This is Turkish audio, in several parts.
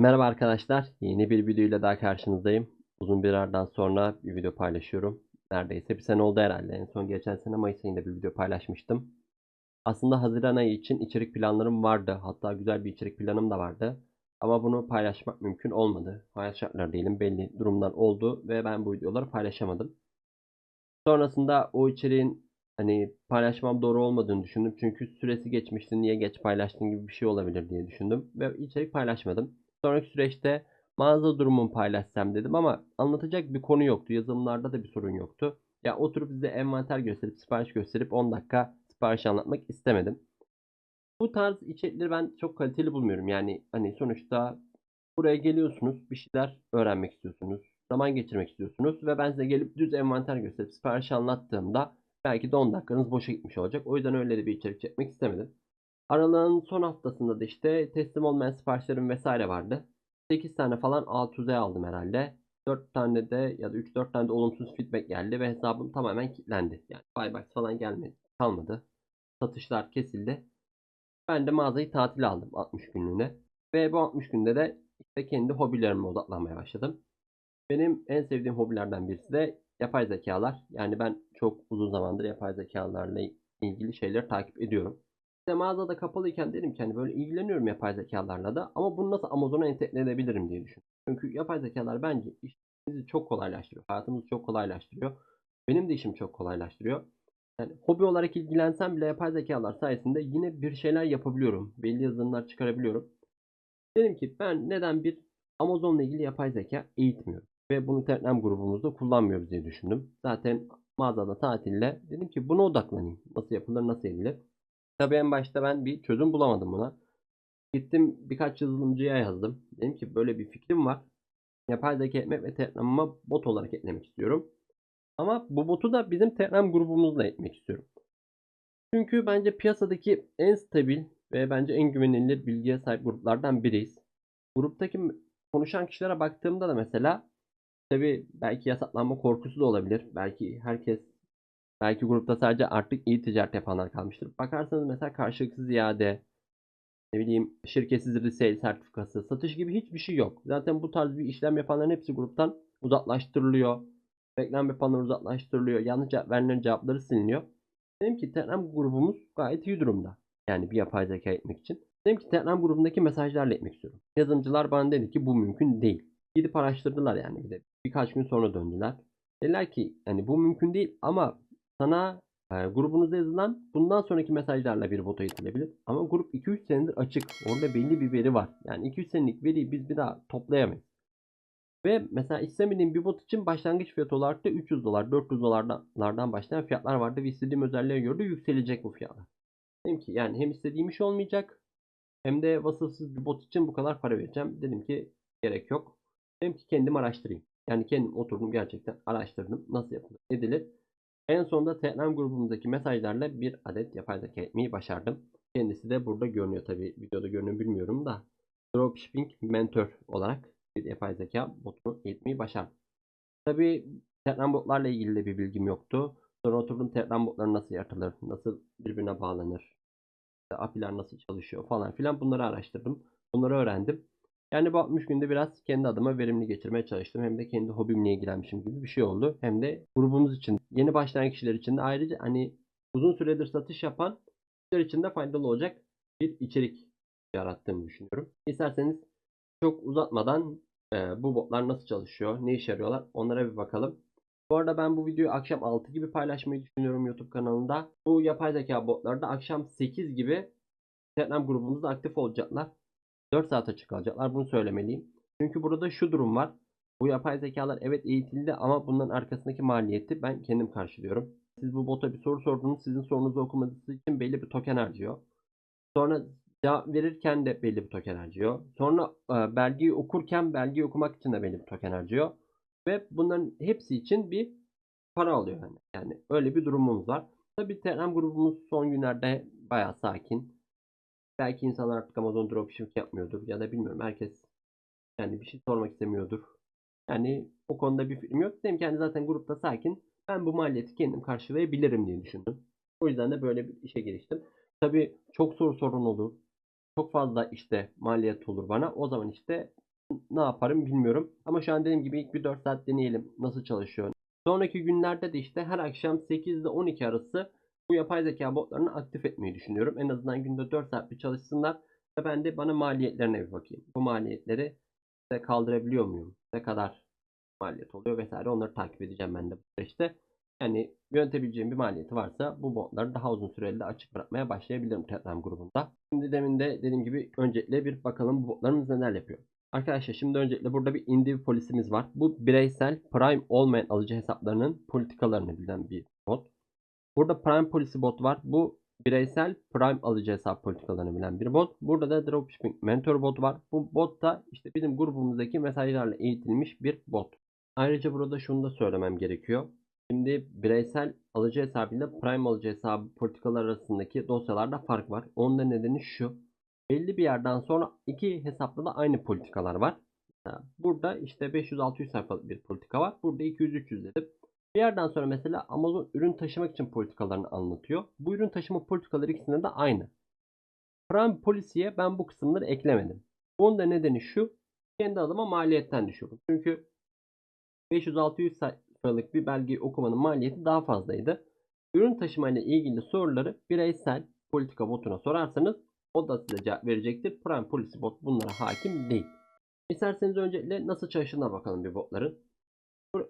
Merhaba arkadaşlar. Yeni bir video ile daha karşınızdayım. Uzun bir aradan sonra bir video paylaşıyorum. Neredeyse bir sene oldu herhalde. En son geçen sene Mayıs ayında bir video paylaşmıştım. Aslında Haziran ayı için içerik planlarım vardı. Hatta güzel bir içerik planım da vardı. Ama bunu paylaşmak mümkün olmadı. Hayat şartları değilim. Belli durumlar oldu ve ben bu videoları paylaşamadım. Sonrasında o içeriğin hani paylaşmam doğru olmadığını düşündüm. Çünkü süresi geçmişti. Niye geç paylaştın gibi bir şey olabilir diye düşündüm. Ve içerik paylaşmadım. Sonraki süreçte mağaza durumumu paylaşsam dedim ama anlatacak bir konu yoktu. Yazılımlarda da bir sorun yoktu. Ya oturup size envanter gösterip sipariş gösterip 10 dakika sipariş anlatmak istemedim. Bu tarz içerikleri ben çok kaliteli bulmuyorum. Yani hani sonuçta buraya geliyorsunuz, bir şeyler öğrenmek istiyorsunuz, zaman geçirmek istiyorsunuz ve ben size gelip düz envanter gösterip sipariş anlattığımda belki de 10 dakikanız boşa gitmiş olacak. O yüzden öyle bir içerik çekmek istemedim. Aralığın son haftasında da işte teslim olmayan siparişlerim vesaire vardı. 8 tane falan A2Z aldım herhalde. 4 tane de ya da 3-4 tane de olumsuz feedback geldi ve hesabım tamamen kilitlendi. Yani buybox falan gelmedi, kalmadı. Satışlar kesildi. Ben de mağazayı tatil aldım 60 günlüğüne. Ve bu 60 günde de işte kendi hobilerime odaklanmaya başladım. Benim en sevdiğim hobilerden birisi de yapay zekalar. Yani ben çok uzun zamandır yapay zekalarla ilgili şeyleri takip ediyorum. İşte mağazada kapalıyken dedim ki hani böyle ilgileniyorum yapay zekalarla da ama bunu nasıl Amazon'a entegre edebilirim diye düşündüm. Çünkü yapay zekalar bence işimizi çok kolaylaştırıyor. Hayatımızı çok kolaylaştırıyor. Benim de işimi çok kolaylaştırıyor. Yani hobi olarak ilgilensem bile yapay zekalar sayesinde yine bir şeyler yapabiliyorum. Belli yazılımlar çıkarabiliyorum. Dedim ki ben neden bir Amazon'la ilgili yapay zeka eğitmiyorum. Ve bunu Telegram grubumuzda kullanmıyoruz diye düşündüm. Zaten mağazada tatille dedim ki buna odaklanayım. Nasıl yapılır, nasıl edilir. Tabii en başta ben bir çözüm bulamadım buna. Gittim birkaç yazılımcıya yazdım. Dedim ki böyle bir fikrim var. Yapay zeka etmek ve Telegram'ıma bot olarak eklemek istiyorum. Ama bu botu da bizim Telegram grubumuzla etmek istiyorum. Çünkü bence piyasadaki en stabil ve bence en güvenilir bilgiye sahip gruplardan biriyiz. Gruptaki konuşan kişilere baktığımda da mesela tabi belki yasaklanma korkusu da olabilir. Belki herkes belki grupta sadece artık iyi ticaret yapanlar kalmıştır. Bakarsanız mesela karşılıksız iade, ne bileyim şirketsiz resale sertifikası, satış gibi hiçbir şey yok. Zaten bu tarz bir işlem yapanların hepsi gruptan uzaklaştırılıyor. Reklam yapanlar uzaklaştırılıyor. Yanlış cevap verenlerin cevapları siliniyor. Dedim ki Telegram grubumuz gayet iyi durumda. Yani bir yapay zeka etmek için. Dedim ki Telegram grubundaki mesajlarla etmek istiyorum. Yazılımcılar bana dedi ki bu mümkün değil. Gidip araştırdılar yani bir de. Birkaç gün sonra döndüler. Dediler ki yani bu mümkün değil ama sana e, grubunuzda yazılan bundan sonraki mesajlarla bir bota itilebilir. Ama grup 2-3 senedir açık. Orada belli bir veri var. Yani 2-3 senelik veriyi biz bir daha toplayamayız. Ve mesela istemediğim bir bot için başlangıç fiyatı olarak da 300 dolar, 400 dolarlardan başlayan fiyatlar vardı ve istediğim özelliğe göre de yükselecek bu fiyatlar. Dedim ki yani hem istediğim iş olmayacak hem de vasıfsız bir bot için bu kadar para vereceğim. Dedim ki gerek yok. Dedim ki kendim araştırayım. Yani kendim oturdum gerçekten araştırdım. Nasıl yapılır, edilir. En sonunda Telegram grubumuzdaki mesajlarla bir adet yapay zeka etmeyi başardım. Kendisi de burada görünüyor tabi videoda görünüyor bilmiyorum da. Dropshipping Mentor olarak bir yapay zeka botunu eğitmeyi başardım. Tabi Telegram botlarla ilgili de bir bilgim yoktu. Sonra oturdum Telegram botları nasıl yaratılır, nasıl birbirine bağlanır, API'ler nasıl çalışıyor falan filan bunları araştırdım. Bunları öğrendim. Yani bu 60 günde biraz kendi adıma verimli geçirmeye çalıştım. Hem de kendi hobimle ilgilenmişim gibi bir şey oldu. Hem de grubumuz için, yeni başlayan kişiler için de ayrıca hani uzun süredir satış yapan kişiler için de faydalı olacak bir içerik yarattığımı düşünüyorum. İsterseniz çok uzatmadan e, bu botlar nasıl çalışıyor, ne işe yarıyorlar onlara bir bakalım. Bu arada ben bu videoyu akşam 6 gibi paylaşmayı düşünüyorum YouTube kanalında. Bu yapay zeka botları da akşam 8 gibi Telegram grubumuzda aktif olacaklar. 4 saat açık kalacaklar. Bunu söylemeliyim. Çünkü burada şu durum var. Bu yapay zekalar evet eğitildi ama bunların arkasındaki maliyeti ben kendim karşılıyorum. Siz bu bota bir soru sordunuz. Sizin sorunuzu okuması için belli bir token harcıyor. Sonra cevap verirken de belli bir token harcıyor. Sonra e, belgeyi okurken belgeyi okumak için de belli bir token harcıyor. Ve bunların hepsi için bir para alıyor yani. Yani öyle bir durumumuz var. Tabi Telegram grubumuz son günlerde bayağı sakin. Belki insanlar artık Amazon dropshipping yapmıyordur ya da bilmiyorum herkes yani bir şey sormak istemiyordur. Yani o konuda bir fikrim yok. Dedim ki yani zaten grupta sakin. Ben bu maliyeti kendim karşılayabilirim diye düşündüm. O yüzden de böyle bir işe giriştim. Tabi çok soru sorun olur. Çok fazla işte maliyet olur bana. O zaman işte ne yaparım bilmiyorum. Ama şu an dediğim gibi ilk bir 4 saat deneyelim. Nasıl çalışıyor. Sonraki günlerde de işte her akşam 8 ile 12 arası bu yapay zeka botlarını aktif etmeyi düşünüyorum. En azından günde 4 saat bir çalışsınlar. Ve ben de bana maliyetlerine bir bakayım. Bu maliyetleri de kaldırabiliyor muyum? Ne kadar maliyet oluyor vesaire onları takip edeceğim ben de bu süreçte. Yani yönetebileceğim bir maliyeti varsa bu botları daha uzun süreli de açık bırakmaya başlayabilirim Telegram grubunda. Şimdi demin de dediğim gibi öncelikle bir bakalım bu botlarımız neler yapıyor. Arkadaşlar şimdi öncelikle burada bir indiv polisimiz var. Bu bireysel prime olmayan alıcı hesaplarının politikalarını bilen bir bot. Burada prime polisi bot var. Bu bireysel prime alıcı hesap politikalarını bilen bir bot. Burada da dropshipping mentor bot var. Bu bot da işte bizim grubumuzdaki mesajlarla eğitilmiş bir bot. Ayrıca burada şunu da söylemem gerekiyor. Şimdi bireysel alıcı hesabıyla prime alıcı hesabı politikalar arasındaki dosyalarda fark var. Onun da nedeni şu. Belli bir yerden sonra iki hesapta da aynı politikalar var. Burada işte 500-600 sayfalık bir politika var. Burada 200-300 dedim. Bir yerden sonra mesela Amazon ürün taşımak için politikalarını anlatıyor. Bu ürün taşıma politikaları ikisinde de aynı. Prime Policy'ye ben bu kısımları eklemedim. Bunun da nedeni şu. Kendi adıma maliyetten düşüyorum. Çünkü 500-600 sayfalık bir belgeyi okumanın maliyeti daha fazlaydı. Ürün taşıma ile ilgili soruları bireysel politika botuna sorarsanız o da size cevap verecektir. Prime Policy bot bunlara hakim değil. İsterseniz öncelikle nasıl çalıştığına bakalım bir botların.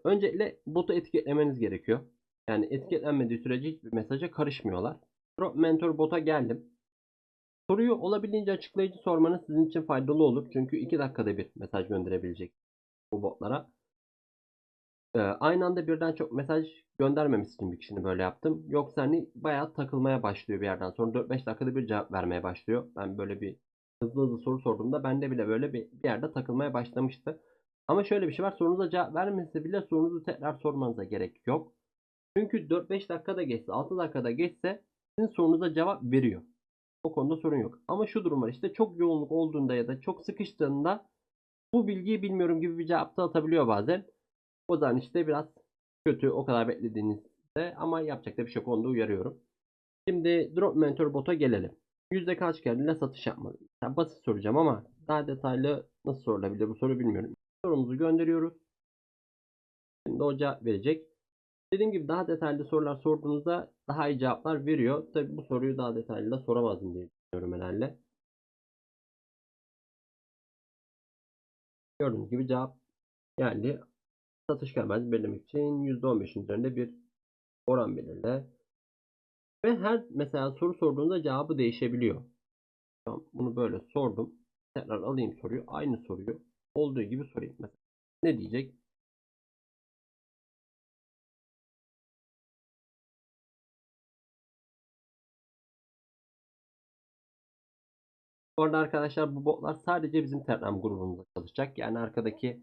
Öncelikle botu etiketlemeniz gerekiyor. Yani etiketlenmediği sürece hiçbir mesaja karışmıyorlar. Pro Mentor bota geldim. Soruyu olabildiğince açıklayıcı sormanız sizin için faydalı olur. Çünkü 2 dakikada bir mesaj gönderebilecek bu botlara. Ee, aynı anda birden çok mesaj göndermemesi için bir kişinin böyle yaptım. Yoksa hani bayağı takılmaya başlıyor bir yerden sonra 4-5 dakikada bir cevap vermeye başlıyor. Ben böyle bir hızlı hızlı soru sorduğumda bende bile böyle bir, bir yerde takılmaya başlamıştı. Ama şöyle bir şey var. Sorunuza cevap vermese bile sorunuzu tekrar sormanıza gerek yok. Çünkü 4-5 dakikada geçse, 6 dakikada geçse sizin sorunuza cevap veriyor. O konuda sorun yok. Ama şu durum var işte çok yoğunluk olduğunda ya da çok sıkıştığında bu bilgiyi bilmiyorum gibi bir cevap da atabiliyor bazen. O zaman işte biraz kötü o kadar beklediğinizde ama yapacak da bir şey yok onu da uyarıyorum. Şimdi Drop Mentor bot'a gelelim. Yüzde kaç kere satış yapmalıyım? Yani basit soracağım ama daha detaylı nasıl sorulabilir bu soru bilmiyorum. Sorumuzu gönderiyoruz. Şimdi cevap verecek. Dediğim gibi daha detaylı sorular sorduğunuzda daha iyi cevaplar veriyor. Tabi bu soruyu daha detaylı da soramazdım diye düşünüyorum herhalde. Gördüğünüz gibi cevap geldi. Satış gelmez belirlemek için %15'in üzerinde bir oran belirle. Ve her mesela soru sorduğunuzda cevabı değişebiliyor. Bunu böyle sordum. Tekrar alayım soruyu. Aynı soruyu olduğu gibi sorayım. Mesela ne diyecek? Bu arada arkadaşlar bu botlar sadece bizim Telegram grubumuzda çalışacak. Yani arkadaki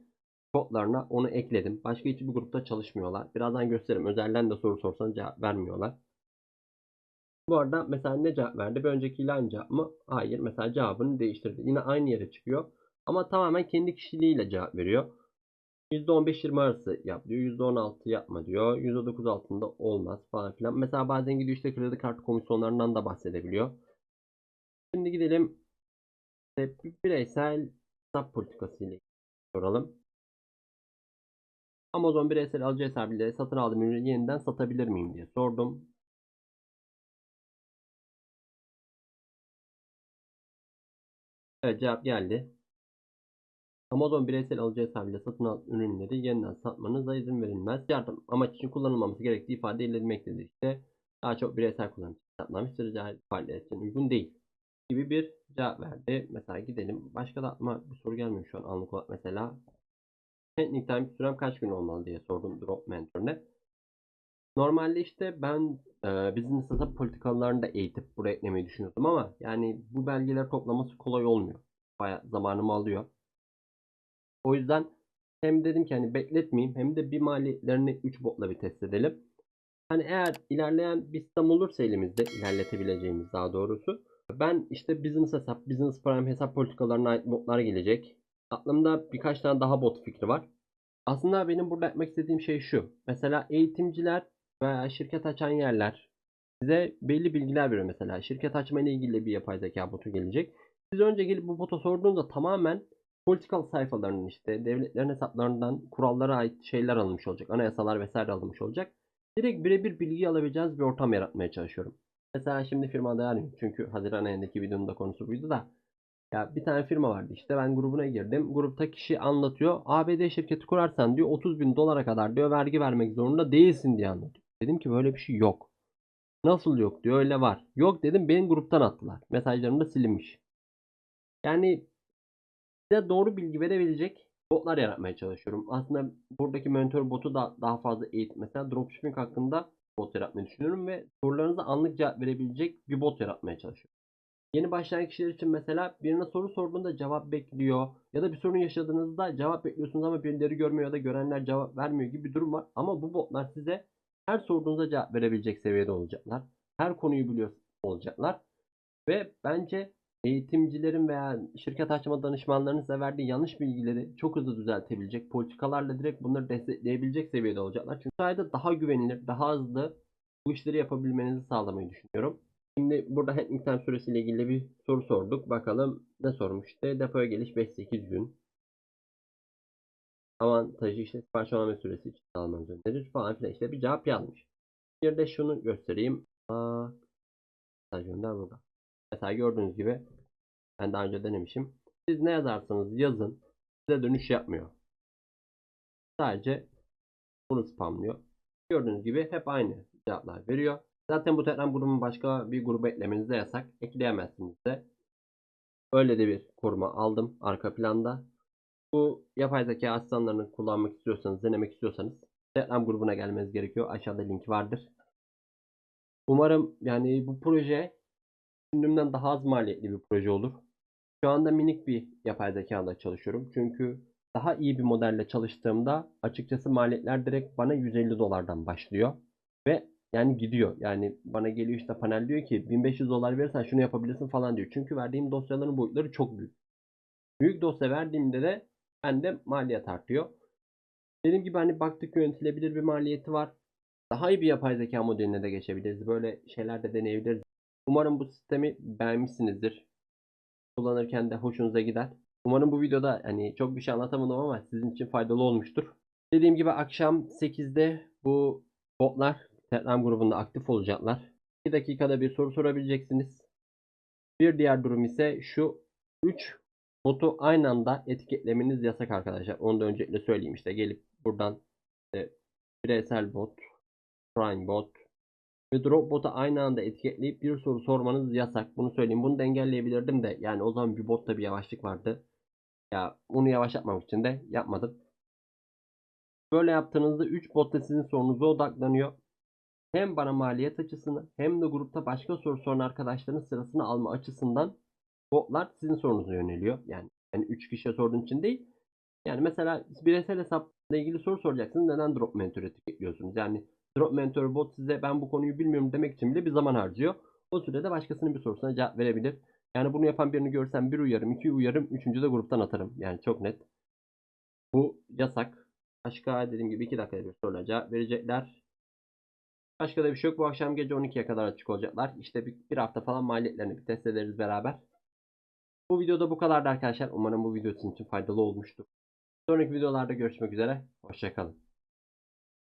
botlarına onu ekledim. Başka hiçbir grupta çalışmıyorlar. Birazdan gösteririm. Özelden de soru sorsan cevap vermiyorlar. Bu arada mesela ne cevap verdi? Bir öncekiyle aynı cevap mı? Hayır. Mesela cevabını değiştirdi. Yine aynı yere çıkıyor. Ama tamamen kendi kişiliğiyle cevap veriyor. %15-20 arası yap diyor. %16 yapma diyor. %9 altında olmaz falan filan. Mesela bazen gidiyor işte kredi kartı komisyonlarından da bahsedebiliyor. Şimdi gidelim işte bireysel hesap politikası ile soralım. Amazon bireysel alıcı hesabıyla satın aldığım ürünü yeniden satabilir miyim diye sordum. Evet cevap geldi. Amazon bireysel alıcı hesabıyla satın alınan ürünleri yeniden satmanıza izin verilmez. Yardım amaç için kullanılmaması gerektiği ifade edilmektedir. İşte daha çok bireysel kullanım için hesaplanmıştır. Cahil faaliyeler için uygun değil. Gibi bir cevap verdi. Mesela gidelim. Başka da aklıma bir soru gelmiyor şu an anlık olarak mesela. Teknik time sürem kaç gün olmalı diye sordum drop mentorine. Normalde işte ben e, business hesap politikalarını da eğitip buraya eklemeyi düşünüyordum ama yani bu belgeler toplaması kolay olmuyor. Bayağı zamanımı alıyor. O yüzden hem dedim ki hani bekletmeyeyim hem de bir maliyetlerini 3 botla bir test edelim. Hani eğer ilerleyen bir sistem olursa elimizde ilerletebileceğimiz daha doğrusu. Ben işte business hesap, business prime hesap politikalarına ait botlar gelecek. Aklımda birkaç tane daha bot fikri var. Aslında benim burada yapmak istediğim şey şu. Mesela eğitimciler veya şirket açan yerler size belli bilgiler veriyor mesela. Şirket açma ile ilgili bir yapay zeka botu gelecek. Siz önce gelip bu bota sorduğunuzda tamamen Political sayfalarının işte devletlerin hesaplarından kurallara ait şeyler alınmış olacak. Anayasalar vesaire alınmış olacak. Direkt birebir bilgi alabileceğiniz bir ortam yaratmaya çalışıyorum. Mesela şimdi firmada yani çünkü Haziran ayındaki videonun da konusu buydu da ya bir tane firma vardı işte ben grubuna girdim. Grupta kişi anlatıyor. ABD şirketi kurarsan diyor 30 bin dolara kadar diyor vergi vermek zorunda değilsin diye anlatıyor. Dedim ki böyle bir şey yok. Nasıl yok diyor öyle var. Yok dedim benim gruptan attılar. Mesajlarım da silinmiş. Yani size doğru bilgi verebilecek botlar yaratmaya çalışıyorum. Aslında buradaki mentor botu da daha fazla eğit. Mesela dropshipping hakkında bot yaratmayı düşünüyorum ve sorularınıza anlık cevap verebilecek bir bot yaratmaya çalışıyorum. Yeni başlayan kişiler için mesela birine soru sorduğunda cevap bekliyor ya da bir sorun yaşadığınızda cevap bekliyorsunuz ama birileri görmüyor ya da görenler cevap vermiyor gibi bir durum var. Ama bu botlar size her sorduğunuza cevap verebilecek seviyede olacaklar. Her konuyu biliyor olacaklar. Ve bence eğitimcilerin veya şirket açma danışmanlarının size verdiği yanlış bilgileri çok hızlı düzeltebilecek, politikalarla direkt bunları destekleyebilecek seviyede olacaklar. Çünkü sayede daha güvenilir, daha hızlı bu işleri yapabilmenizi sağlamayı düşünüyorum. Şimdi burada handling time süresiyle ilgili bir soru sorduk. Bakalım ne sormuştu? Depoya geliş 5-8 gün. Avantajı işte sipariş alma süresi için almanız önerilir falan filan işte bir cevap yazmış. Bir de şunu göstereyim. Aa, mesaj gönder burada. Mesela gördüğünüz gibi ben daha önce denemişim. Siz ne yazarsanız yazın size dönüş yapmıyor. Sadece bunu spamlıyor. Gördüğünüz gibi hep aynı cevaplar veriyor. Zaten bu Telegram grubun başka bir gruba eklemeniz de yasak. Ekleyemezsiniz de. Öyle de bir koruma aldım arka planda. Bu yapay zeka asistanlarını kullanmak istiyorsanız, denemek istiyorsanız Telegram grubuna gelmeniz gerekiyor. Aşağıda link vardır. Umarım yani bu proje düşündüğümden daha az maliyetli bir proje olur. Şu anda minik bir yapay zekada çalışıyorum. Çünkü daha iyi bir modelle çalıştığımda açıkçası maliyetler direkt bana 150 dolardan başlıyor. Ve yani gidiyor. Yani bana geliyor işte panel diyor ki 1500 dolar verirsen şunu yapabilirsin falan diyor. Çünkü verdiğim dosyaların boyutları çok büyük. Büyük dosya verdiğimde de bende maliyet artıyor. Dediğim gibi hani baktık yönetilebilir bir maliyeti var. Daha iyi bir yapay zeka modeline de geçebiliriz. Böyle şeyler de deneyebiliriz. Umarım bu sistemi beğenmişsinizdir. Kullanırken de hoşunuza gider. Umarım bu videoda hani çok bir şey anlatamadım ama sizin için faydalı olmuştur. Dediğim gibi akşam 8'de bu botlar Telegram grubunda aktif olacaklar. 2 dakikada bir soru sorabileceksiniz. Bir diğer durum ise şu 3 botu aynı anda etiketlemeniz yasak arkadaşlar. Onu da öncelikle söyleyeyim işte gelip buradan işte bireysel bot, prime bot ve drop botu aynı anda etiketleyip bir soru sormanız yasak. Bunu söyleyeyim. Bunu da engelleyebilirdim de yani o zaman bir botta bir yavaşlık vardı. Ya bunu yavaşlatmamak için de yapmadım. Böyle yaptığınızda 3 bot da sizin sorunuza odaklanıyor hem bana maliyet açısını hem de grupta başka soru soran arkadaşların sırasını alma açısından botlar sizin sorunuza yöneliyor. Yani yani 3 kişiye sorduğun için değil. Yani mesela bireysel hesapla ilgili soru soracaksınız. Neden drop mentor etiketliyorsunuz? Yani drop mentor bot size ben bu konuyu bilmiyorum demek için bile bir zaman harcıyor. O sürede başkasının bir sorusuna cevap verebilir. Yani bunu yapan birini görsem bir uyarım, iki uyarım, üçüncü de gruptan atarım. Yani çok net. Bu yasak. Başka dediğim gibi 2 dakikada bir sorulara cevap verecekler. Başka da bir şey yok. Bu akşam gece 12'ye kadar açık olacaklar. İşte bir, bir hafta falan maliyetlerini bir test ederiz beraber. Bu videoda bu kadardı arkadaşlar. Umarım bu video sizin için faydalı olmuştur. Sonraki videolarda görüşmek üzere. Hoşçakalın.